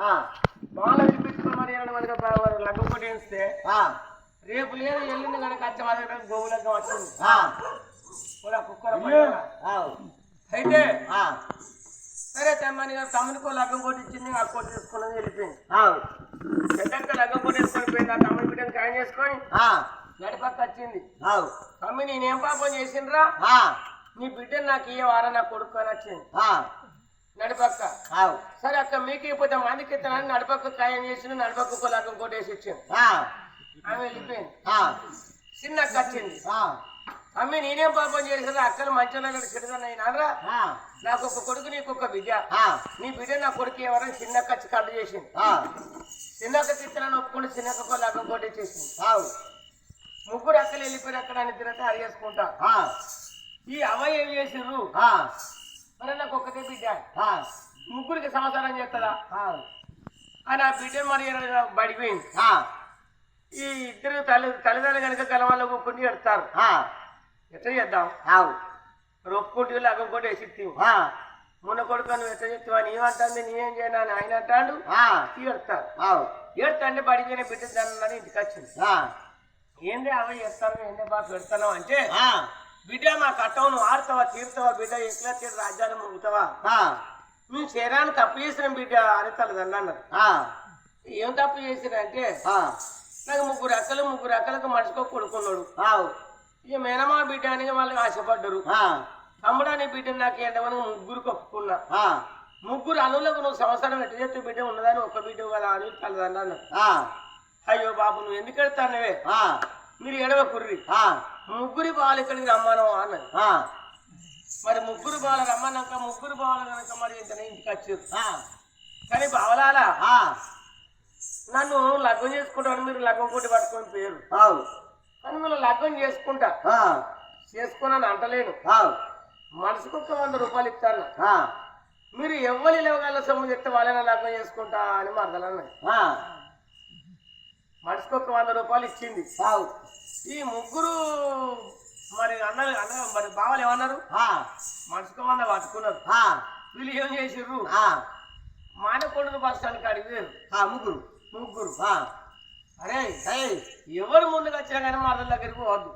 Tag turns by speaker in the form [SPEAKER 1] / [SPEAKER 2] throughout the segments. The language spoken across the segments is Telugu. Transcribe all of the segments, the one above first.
[SPEAKER 1] మరి ఏడు మందిగా లగ్గం కొట్టేస్తే రేపు లేదు ఎల్లుండి కనుక వచ్చే మా దగ్గర గోవు లగ్గం వచ్చింది.
[SPEAKER 2] ఆవ్,
[SPEAKER 1] అయితే సరే తమ్మని గారు తమ్మునికో లగ్గం కొట్టించింది ఆ కొట్టి తీసుకున్నది వెళ్ళిపోయింది. పెద్దక్క లగ్గం కొట్టేసుకొని పోయింది ఆ తమ్ముని బిడ్డను ఖాయం చేసుకొని నడిపక్క వచ్చింది. తమ్మి నేనేం పాపం చేసిండ్రా?
[SPEAKER 2] ఆ,
[SPEAKER 1] నీ బిడ్డను నాకు ఇయ్యవారా నా కొడుకు అని వచ్చింది.
[SPEAKER 2] ఆ,
[SPEAKER 1] నడిపక్క మీకు ఇకపోతే మందికి ఇస్తానని నడిపక్క ఖాయం చేసింది నడిపక్క లగ్గం కొట్టేసి ఇచ్చింది ఆమె వెళ్ళిపోయింది. చిన్న అక్క వచ్చింది. అమ్మి నేనేం పాపం చేసిండ్రా అక్కలు మంచిగా చెడుదన్నరా
[SPEAKER 2] ఆ,
[SPEAKER 1] నాకు ఒక కొడుకు నీకు ఒక బిడ్డ. నీ బిడ్డ నా కొడుకు ఎవరైనా చిన్న ఖర్చు కట్టు చేసింది.
[SPEAKER 2] ఆ,
[SPEAKER 1] చిన్నక్క ఇత్తనాన్ని ఒప్పుకుంటే చిన్నక్క లగ్గం కొట్టేసేసింది
[SPEAKER 2] ఆవ్,
[SPEAKER 1] ముగ్గురు అక్కలు వెళ్ళిపోయి అక్కడ అని తిరగతే అరిగేసుకుంటా.
[SPEAKER 2] ఆ,
[SPEAKER 1] ఈ అవ్వ ఏం చేసిండ్రు? మరి నాకు ఒక్కతే బిడ్డ. ముగ్గురికి సంసారం చేస్తుందా? అని ఆ బిడ్డ మరి బడిపోయింది ఈ ఇద్దరు తల్లి తల్లిదండ్రులు కనుక కలవాళ్ళు ఒప్పుకుంటే ఎడతారు.
[SPEAKER 2] ఆ,
[SPEAKER 1] ఎట్లా చేద్దాం? కొట్టేసి ఇస్తావు
[SPEAKER 2] ఆ,
[SPEAKER 1] మొన్న కొడుకు నువ్వు ఎట్లా చెప్తావా? నీవంటుంది నేనేం చేయను? అని ఆయన అంటాడు.
[SPEAKER 2] ఆవ్,
[SPEAKER 1] ఏడుతంటే బడిపోయిన బిడ్డ దాన్ని ఇంటికి వచ్చింది. ఏంది అవ చేస్తాను ఏంది బాగా పెడతాను అంటే బిడ్డ మా కట్టవు నువ్వు ఆడతావా తీరుతావా బిడ్డ? ఎట్లా తీరు రాజ్యాలు ముగుతావా
[SPEAKER 2] ఆ,
[SPEAKER 1] మేము శరీరాన్ని తప్పు చేసిన బిడ్డ అని తల్లిదండ్రులు అన్నారు. ఏం తప్పు చేసిరంటే నాకు ముగ్గురు అక్కలు ముగ్గురు అక్కలకు మడుచుకో కొడుకున్నాడు. ఇక మేనమా బిడ్డ అని మళ్ళీ ఆశపడ్డరు.
[SPEAKER 2] ఆ,
[SPEAKER 1] తమ్ముడా నీ బిడ్డ నాకు ఏంటమని ముగ్గురు ఒప్పుకున్నా
[SPEAKER 2] ఆ,
[SPEAKER 1] ముగ్గురు అనులకు నువ్వు సంవత్సరం ఎట్ట చేస్తే బిడ్డ ఉన్నదని ఒక్క బిడ్డ కదా అని తల్లిదండ్రులు అన్నారు. అయ్యో బాబు నువ్వు ఎందుకు వెళ్తానవే మీరు ఎడవ కుర్రి
[SPEAKER 2] ఆ,
[SPEAKER 1] ముగ్గురి బాలు ఇక్కడికి రమ్మను అన్నది మరి ముగ్గురు బాలు రమ్మన్నాక ముగ్గురు బాలు కనుక మరి ఇంతనే ఇంటికి వచ్చారు. కానీ బావలాలా నన్ను లగ్గం చేసుకుంటాను మీరు లగ్గం కొట్టి పట్టుకొని పేరు కానీ మీరు లగ్గం చేసుకుంటా. చేసుకున్నాను అంటలేను. మనసుకు ఒక వంద రూపాయలు ఇస్తాను. మీరు ఎవ్వరి లేవగల సొమ్ము చెప్తే వాళ్ళని లగ్గం చేసుకుంటా అని మరదలన్నది
[SPEAKER 2] ఆ,
[SPEAKER 1] మనసుకు ఒక వంద రూపాయలు ఇచ్చింది. ఈ ముగ్గురు మరి అన్న అన్న మరి బావలు ఏమన్నారు?
[SPEAKER 2] ఆ,
[SPEAKER 1] మనసుకు వంద పట్టుకున్నారు. వీళ్ళు ఏం చేసిర్రు?
[SPEAKER 2] ఆ,
[SPEAKER 1] మానకొండను బస్ స్టాండ్కి అడిగారు
[SPEAKER 2] ఆ, ముగ్గురు.
[SPEAKER 1] ముగ్గురు. అరే ఎవరు ముందుకు వచ్చినా కానీ మరదల దగ్గరికి పోవద్దు.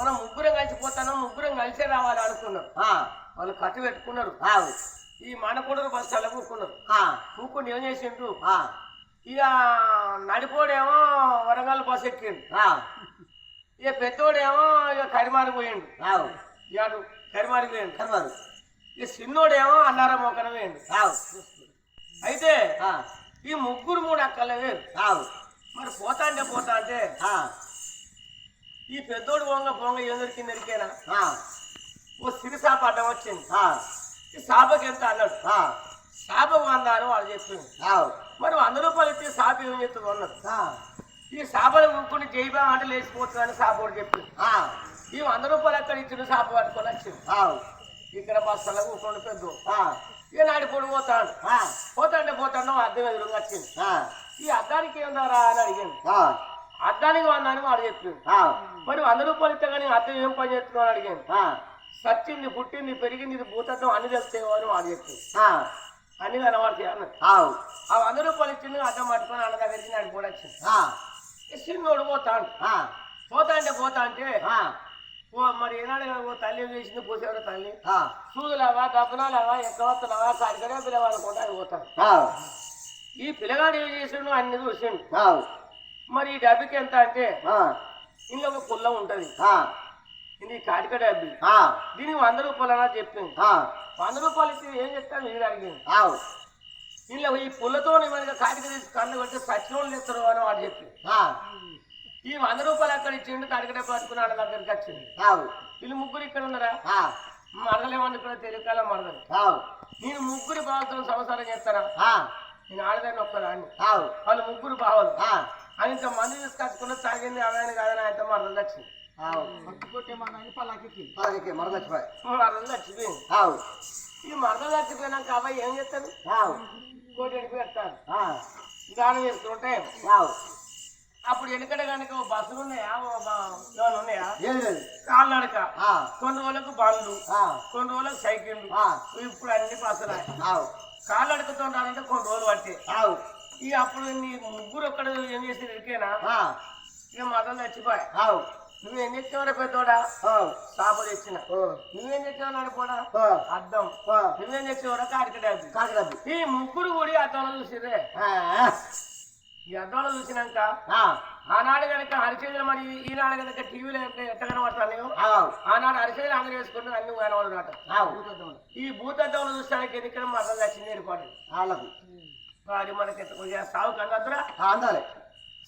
[SPEAKER 1] మనం ముగ్గురం కలిసిపోతాను ముగ్గురం కలిసే రావాలి అనుకున్నారు. వాళ్ళు కట్టు పెట్టుకున్నారు. ఈ మానకొండను బస్ స్టాండ్లో కూకున్నారు
[SPEAKER 2] ఆ,
[SPEAKER 1] కూకుని ఏం చేసిండ్రు?
[SPEAKER 2] ఆ,
[SPEAKER 1] ఇక నడిపోడేమో వరంగల్ బస్ ఎక్కిండు ఇక పెద్దోడేమో ఇక కరిమారి పోయిండు. ఇక కరిమారి పోయిండు.
[SPEAKER 2] కర్మరు,
[SPEAKER 1] ఇక చిన్నోడేమో అన్నారం మొక్కన పోయిండు. అయితే
[SPEAKER 2] ఆ,
[SPEAKER 1] ఈ ముగ్గురు మూడు అక్కలే వేరు. మరి పోతా అంటే పోతా అంటే ఈ పెద్దోడు పొంగ పొంగ ఏం దొరికింది ఎరికేనా?
[SPEAKER 2] ఆ,
[SPEAKER 1] ఓ సిరి సాప అడ్డం వచ్చింది. ఈ సాపకి ఎంత అన్నాడు? సాప వందాను వాళ్ళు చెప్పింది మరి వంద రూపాయలు ఇస్తే సాప ఏం చెప్తుంది అన్నారు
[SPEAKER 2] ఆ,
[SPEAKER 1] ఈ సాపలు ఊరుకుని జైబా అంటే లేచిపోతుందని సాపోడు చెప్పింది
[SPEAKER 2] ఆ,
[SPEAKER 1] ఈ వంద రూపాయలు అక్కడ ఇచ్చిన సాప పట్టుకొని వచ్చింది? ఇక్కడ బస్సులో కూర్చొని పెద్ద.
[SPEAKER 2] ఆ,
[SPEAKER 1] ఇక నాడిపోడు పోతాడు.
[SPEAKER 2] ఆ,
[SPEAKER 1] పోతాంటే పోతాడు అద్దం ఎదురుగా వచ్చింది.
[SPEAKER 2] ఆ,
[SPEAKER 1] ఈ అద్దానికి ఏందారా అని అడిగింది. అద్దానికి వందని వాడు చెప్పింది మరి వంద రూపాయలు ఇస్తే కానీ అద్దం ఏం పని చేస్తున్నావు అడిగింది.
[SPEAKER 2] ఆ,
[SPEAKER 1] సచ్చింది పుట్టింది పెరిగింది ఇది భూతత్వం అన్ని తెలుస్తాయో అని వాడు చెప్పింది
[SPEAKER 2] ఆ,
[SPEAKER 1] అన్ని కనబడతాయి అన్నది. ఆ. వంద రూపాయలు ఇచ్చింది అద్దం పట్టుకొని అన్న దగ్గరికి నడిపోడు వచ్చింది.
[SPEAKER 2] ఆ,
[SPEAKER 1] ఈ చిన్నోడు పోతాడు పోతా అంటే? పోతా అంటే
[SPEAKER 2] ఆ,
[SPEAKER 1] ఓ మరి ఏనాడు ఓ తల్లి చేసింది? పూసేవాడు తల్లి? సూదులవా దప్పనాలవా ఎక్కవత్తలవా కాడికడే పిల్లవాడు పోతాడు పోతాడు ఈ పిల్లగాడు ఏం చేసిండు? అన్ని చూసిండు. మరి ఈ డబ్బుకి ఎంత అంటే ఇందులో ఒక పుల్ల ఉంటది. ఇది కాటిక డబ్బి. దీనికి వంద రూపాయలు అన్నా చెప్పింది వంద రూపాయలు ఇస్తే ఏం చెప్తాను వీడు అడిగింది ఇందులో ఈ పుల్లతో మనకి కాటిక తీసి కన్ను కొట్టి సచ్చినోళ్ళు ఇస్తారు అని వాడు చెప్పింది
[SPEAKER 2] ఆ,
[SPEAKER 1] ఈ వంద రూపాయలు అక్కడ ఇచ్చిండు కాటిక డబ్బు పట్టుకున్నాడు దగ్గరికి వచ్చింది వీళ్ళు ముగ్గురు ఇక్కడ ఉన్నారా? మరదలేమని కూడా తెలియకాల మరదలు? నేను ముగ్గురు బావలతో సంసారం చేస్తారా నేను ఆడదాన్ని ఒక్కదాన్ని. వాళ్ళు ముగ్గురు బావలు. అని ఇంత మంది తీసుకొచ్చుకున్న తాగింది అవన్నీ కాదని ఆయన మరదలు వచ్చింది
[SPEAKER 2] ఆవ్, పలకకి మరదచ్చిపోయి
[SPEAKER 1] మరదలు చచ్చిపోయింది
[SPEAKER 2] ఆవ్,
[SPEAKER 1] ఈ మరదలు చచ్చిపోయినాక అబ్బాయి ఏం చేస్తాడు కోటి ఎడిపి పెడతాడు
[SPEAKER 2] ఆ,
[SPEAKER 1] దానం చేసుకుంటే
[SPEAKER 2] ఆవ్,
[SPEAKER 1] అప్పుడు వెనకడ కనుక బస్సులు ఉన్నాయా ఉన్నాయా
[SPEAKER 2] ఆ,
[SPEAKER 1] కొన్ని రోజులకు బండ్లు
[SPEAKER 2] ఆ,
[SPEAKER 1] కొన్ని రోజులకు సైకిళ్ళు ఇప్పుడు అన్ని బస్సులు కాళ్ళడకతో రానంటే కొన్ని రోజులు పట్టే ఇక అప్పుడు నీ ముగ్గురు ఒక్కడ ఏం చేసి ఇరికేనా ఇక మతం చచ్చిపోయా నువ్వేం తెచ్చావు పెద్దోడా? సాప తెచ్చిన
[SPEAKER 2] ఓ,
[SPEAKER 1] నువ్వేం తెచ్చావు నడిపోడా
[SPEAKER 2] ఓ,
[SPEAKER 1] నువ్వేం తెచ్చావురా కారికడాబి
[SPEAKER 2] కాకిరద్దు
[SPEAKER 1] ఈ ముగ్గురు కూడా అద్దంలో చూసిరే ఈ అద్దంలో చూసినాక ఆనాడు కనుక హరిచంద్ర మరి ఈనాడు కనుక టీవీలో ఎట్ట కనబడతాను ఆనాడు హరిచంద్ర అందరూ వేసుకుంటూ అన్ని కనబడునట
[SPEAKER 2] ఆవు
[SPEAKER 1] ఈ భూతద్దంలో చూస్తానికి ఎందుకని మతం వచ్చింది ఏర్పాటు
[SPEAKER 2] వాళ్ళకు.
[SPEAKER 1] మనకి సాగు
[SPEAKER 2] ఆ, అందాలి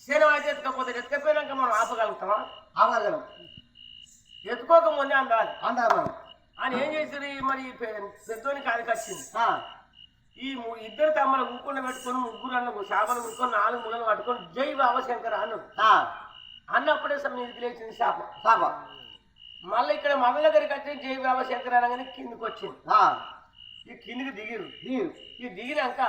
[SPEAKER 1] శనం అయితే ఎత్తుకపోతే ఎత్తుకపోయినాక మనం ఆపగలుగుతామా?
[SPEAKER 2] ఆవగలం
[SPEAKER 1] ఎత్తుకోక ముందే అందాలి.
[SPEAKER 2] అందాలి మనం.
[SPEAKER 1] అని ఏం చేసింది మరి పెద్దోని కాడికి వచ్చింది. ఈ ఇద్దరు తమ్మల ఊకుండా పెట్టుకొని ముగ్గురు అన్న శాపలు ముట్టుకొని నాలుగు ముళ్ళలు పట్టుకొని జై బాబశంకర్ అన్నాడు అన్నప్పుడే మీదకి లేచింది శాపం
[SPEAKER 2] పాప
[SPEAKER 1] మళ్ళీ ఇక్కడ మన దగ్గరికి వచ్చి జై బాబశంకర్ అనగానే కిందికి వచ్చింది. ఈ కిందికి దిగిరు. ఈ దిగినాక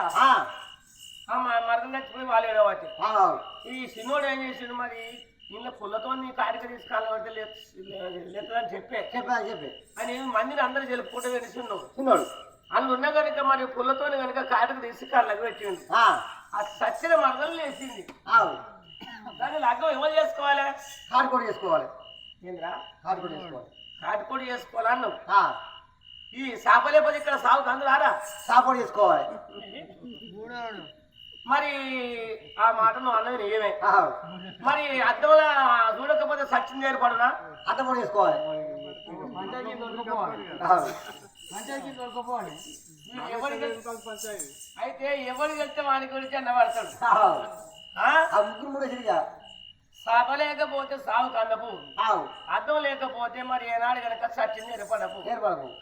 [SPEAKER 2] ఆ,
[SPEAKER 1] ఆ మ- మరణం చచ్చిపోయి వాళ్ళు ఏడవచ్చి
[SPEAKER 2] ఆవు
[SPEAKER 1] ఈ సిన్నోడు ఏం చేసిండు మరి? ఇంట్లో పుల్లతో నీ కాడికి తీసుకెళ్ళబడితే లేదని చెప్పే.
[SPEAKER 2] చెప్పా చెప్పి.
[SPEAKER 1] అని మందిని అందరూ జరుపుకుంటూ వెలిసిండు.
[SPEAKER 2] చిన్నోడు
[SPEAKER 1] అందులో ఉన్న కనుక మరి పుల్లతో కనుక కాడికి తీసుకెళ్ళకి పెట్టిండు.
[SPEAKER 2] ఆ,
[SPEAKER 1] ఆ సచ్చిన మరణం లేచింది.
[SPEAKER 2] ఆవు
[SPEAKER 1] దాన్ని లగ్గం ఎవరు చేసుకోవాలి?
[SPEAKER 2] కాటుకోడి చేసుకోవాలి.
[SPEAKER 1] ఏంద్రా?
[SPEAKER 2] కాటుకోడి చేసుకోవాలి.
[SPEAKER 1] కాటికోడి చేసుకోవాలన్నావు
[SPEAKER 2] ఆ,
[SPEAKER 1] ఈ శాపలేపతి ఇక్కడ సాగు అందులారా
[SPEAKER 2] సాపోడి చేసుకోవాలి.
[SPEAKER 1] మరి ఆ మాట నువ్వు అన్నది నిజమే. మరి అద్దంలో చూడకపోతే సచ్చింది ఏర్పడునా
[SPEAKER 2] అట్టపొడి చేసుకోవాలి. ఆవు
[SPEAKER 1] ఎవరికి అయితే ఎవరికి వెళ్తే వాని గురించి అన్న పడతాడు.
[SPEAKER 2] ఆవు
[SPEAKER 1] ఆ?
[SPEAKER 2] ఆ ముగ్గురు మూడు సిరిగా.
[SPEAKER 1] సభ లేకపోతే సాగు కందపు
[SPEAKER 2] ఆవు
[SPEAKER 1] అద్దం లేకపోతే మరి ఏనాడు కనుక సచ్చింది ఏర్పడపు.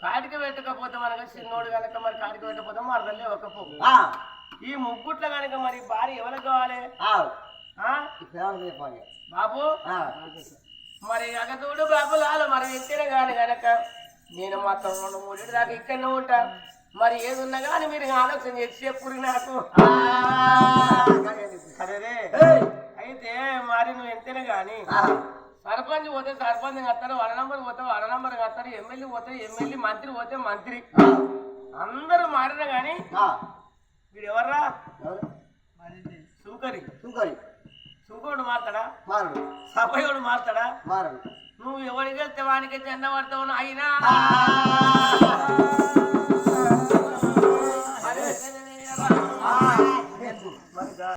[SPEAKER 1] కాటికి పెట్టకపోతే మనకు చిన్నోడు కనుక మరి కాటికి పెట్టకపోతే మరదలే ఒకపో
[SPEAKER 2] ఆ,
[SPEAKER 1] ఈ ముగ్గుట్ల కనుక మరి భార్య ఎవరికి కావాలి? బాబు? మరి అగతోడు బాబు లాలు మరి ఎత్తిన కాని గనక నేను మాత్రం రెండు మూడు దాకా ఇక్కడనే ఉంటా. మరి ఏది ఉన్నా కానీ మీరు ఆలోచన చేసి చెప్పురు నాకు. సరేరే అయితే మరి నువ్వు ఎంతైనా కానీ సర్పంచ్ పోతే సర్పంచ్ కత్తాడు వడ నంబర్ పోతే వడ నంబర్ కత్తాడు ఎమ్మెల్యే పోతే ఎమ్మెల్యే మంత్రి పోతే మంత్రి. అందరూ మారినా కానీ వీడు ఎవర్రా
[SPEAKER 2] ఎవరు?
[SPEAKER 1] సుంకరి.
[SPEAKER 2] సుంకరి.
[SPEAKER 1] సుంకరుడు మారుతాడా?
[SPEAKER 2] మారడు.
[SPEAKER 1] సభయుడు మారుతాడా?
[SPEAKER 2] మారడు.
[SPEAKER 1] నువ్వు ఎవరికి వెళ్తే వానికి చెంద పడతావు అయినా.